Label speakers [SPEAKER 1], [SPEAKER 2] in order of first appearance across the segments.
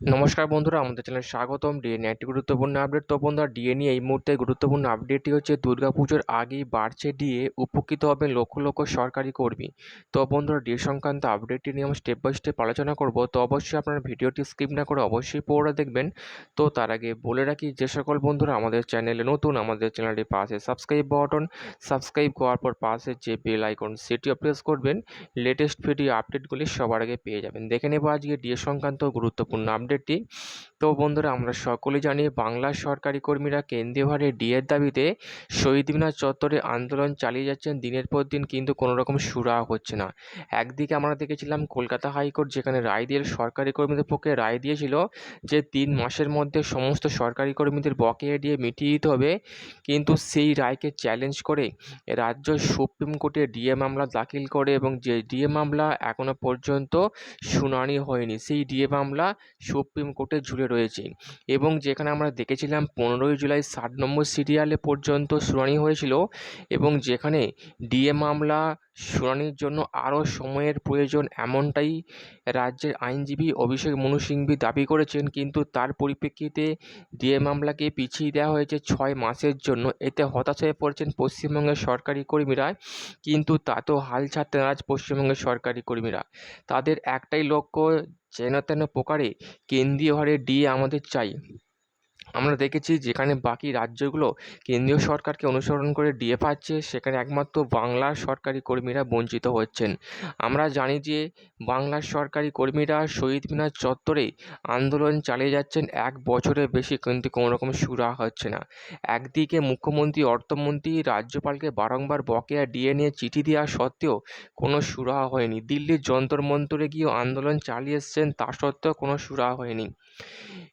[SPEAKER 1] নমস্কার বন্ধুরা, আমাদের চ্যানেলে স্বাগতম। ডিএনএ একটি গুরুত্বপূর্ণ আপডেট তো বন্ধুরা ডিএনএ এই মুহূর্তে গুরুত্বপূর্ণ আপডেটটি হচ্ছে, দুর্গাপুজোর আগেই বাড়ছে ডিএ উপকৃত হবে লক্ষ লক্ষ সরকারি কর্মী। তো বন্ধুরা ডিএ সংক্রান্ত আপডেটটি নিয়ে আমরা স্টেপ বাই স্টেপ আলোচনা করব। তো অবশ্যই আপনারা ভিডিওটি স্কিপ না করে অবশ্যই পুরোটা দেখবেন। তো তার আগে বলে রাখি, যে সকল বন্ধুরা আমাদের চ্যানেলে নতুন, আমাদের চ্যানেলটি পাশে সাবস্ক্রাইব বাটন সাবস্ক্রাইব করার পর পাশে যে বেল আইকন সেটিও প্রেস করবেন। লেটেস্ট ভিডিও আপডেটগুলি সবার আগে পেয়ে যাবেন। দেখে নেব আজকে ডিএ সংক্রান্ত গুরুত্বপূর্ণ আপডেটটি তো বন্ধুরা আমরা সকলে জানি বাংলার সরকারি কর্মীরা কেন্দ্রীয় হারে ডিএর দাবিতে শহীদ মিনার চত্বরে আন্দোলন চালিয়ে যাচ্ছেন। দিনের পর দিন কিন্তু কোনো রকম সুরাহা হচ্ছে না। একদিকে আমরা দেখেছিলাম কলকাতা হাইকোর্ট যেখানে রায় দিয়ে সরকারি কর্মীদের পক্ষে রায় দিয়েছিল যে তিন মাসের মধ্যে সমস্ত সরকারি কর্মীদের বকেয়া দিয়ে মিটিয়ে দিতে হবে। কিন্তু সেই রায়কে চ্যালেঞ্জ করে রাজ্য সুপ্রিম কোর্টে ডিএ মামলা দাখিল করে এবং যে ডিএ মামলা এখনও পর্যন্ত শুনানি হয়নি, সেই ডিএ মামলা সুপ্রিম কোর্টে ঝুলে রয়েছে। এবং যেখানে আমরা দেখেছিলাম পনেরোই জুলাই ষাট নম্বর সিরিয়ালে পর্যন্ত শুনানি হয়েছিল এবং যেখানে ডিএ মামলা শুনানির জন্য আরও সময়ের প্রয়োজন এমনটাই রাজ্যের আইনজীবী অভিষেক মনু সিংভি দাবি করেছেন। কিন্তু তার পরিপ্রেক্ষিতে ডিএ মামলাকে পিছিয়ে দেওয়া হয়েছে ছয় মাসের জন্য। এতে হতাশ হয়ে পড়েছেন পশ্চিমবঙ্গের সরকারি কর্মীরা। কিন্তু তাতেও হাল ছাড়তে নারাজ পশ্চিমবঙ্গের সরকারি কর্মীরা। তাদের একটাই লক্ষ্য যেন তেন প্রকারে কেন্দ্রীয় হারে ডি আমাদের চাই। আমরা দেখেছি যেখানে বাকি রাজ্যগুলো কেন্দ্রীয় সরকারকে অনুসরণ করে ডিএ পাচ্ছে, সেখানে একমাত্র বাংলার সরকারি কর্মীরা বঞ্চিত হচ্ছেন। আমরা জানি যে বাংলার সরকারি কর্মীরা শহীদ মিনার চত্বরে আন্দোলন চালিয়ে যাচ্ছেন, এক বছরের বেশি কিন্তু কোনো রকম সুরা হচ্ছে না। একদিকে মুখ্যমন্ত্রী, অর্থমন্ত্রী, রাজ্যপালকে বারংবার বকেয়া ডিএ নিয়ে চিঠি দেওয়া সত্ত্বেও কোনো সুরাহা হয়নি। দিল্লির যন্তর মন্তরে গিয়েও আন্দোলন চালিয়ে এসছেন, তা সত্ত্বেও কোনো সুরাহা হয়নি।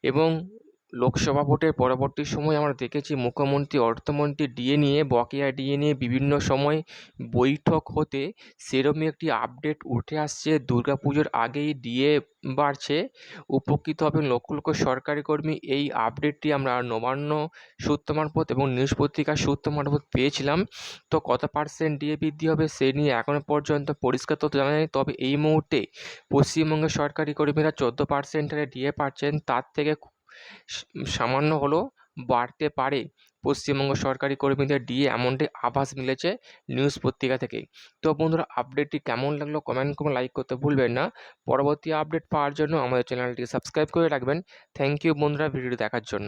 [SPEAKER 1] এবং লোকসভা ভোটের পরবর্তী সময়ে আমরা দেখেছি মুখ্যমন্ত্রী, অর্থমন্ত্রী ডিএ নিয়ে, বকেয়া ডিএ নিয়ে বিভিন্ন সময় বৈঠক হতে সেরমই একটি আপডেট উঠে আসছে। দুর্গা পুজোর আগেই ডিএ বাড়ছে। উপকৃত হবেন লক্ষ লক্ষ সরকারি কর্মী। এই আপডেটটি আমরা নবান্ন সূত্র মারফত এবং নিউজ পত্রিকার সূত্র মারফত পেয়েছিলাম। তো কত পার্সেন্ট ডিএ বৃদ্ধি হবে সে নিয়ে এখনও পর্যন্ত পরিষ্কার তথ্য জানা নেই। তবে এই মুহূর্তে পশ্চিমবঙ্গের সরকারি কর্মীরা চোদ্দ পার্সেন্ট ডিএ পাচ্ছেন। তার থেকে সামান্য হলেও বাড়তে পারে। পশ্চিমবঙ্গ সরকারি কর্মীদের ডিএ এমনটি আভাস মিলেছে নিউজ পত্রিকা থেকে। তো বন্ধুরা, আপডেটটি কেমন লাগল কমেন্ট করে লাইক করতে ভুলবেন না। পরবর্তী আপডেট পাওয়ার জন্য আমাদের চ্যানেলটি সাবস্ক্রাইব করে রাখবেন। থ্যাংক ইউ বন্ধুরা, ভিডিওটি দেখার জন্য।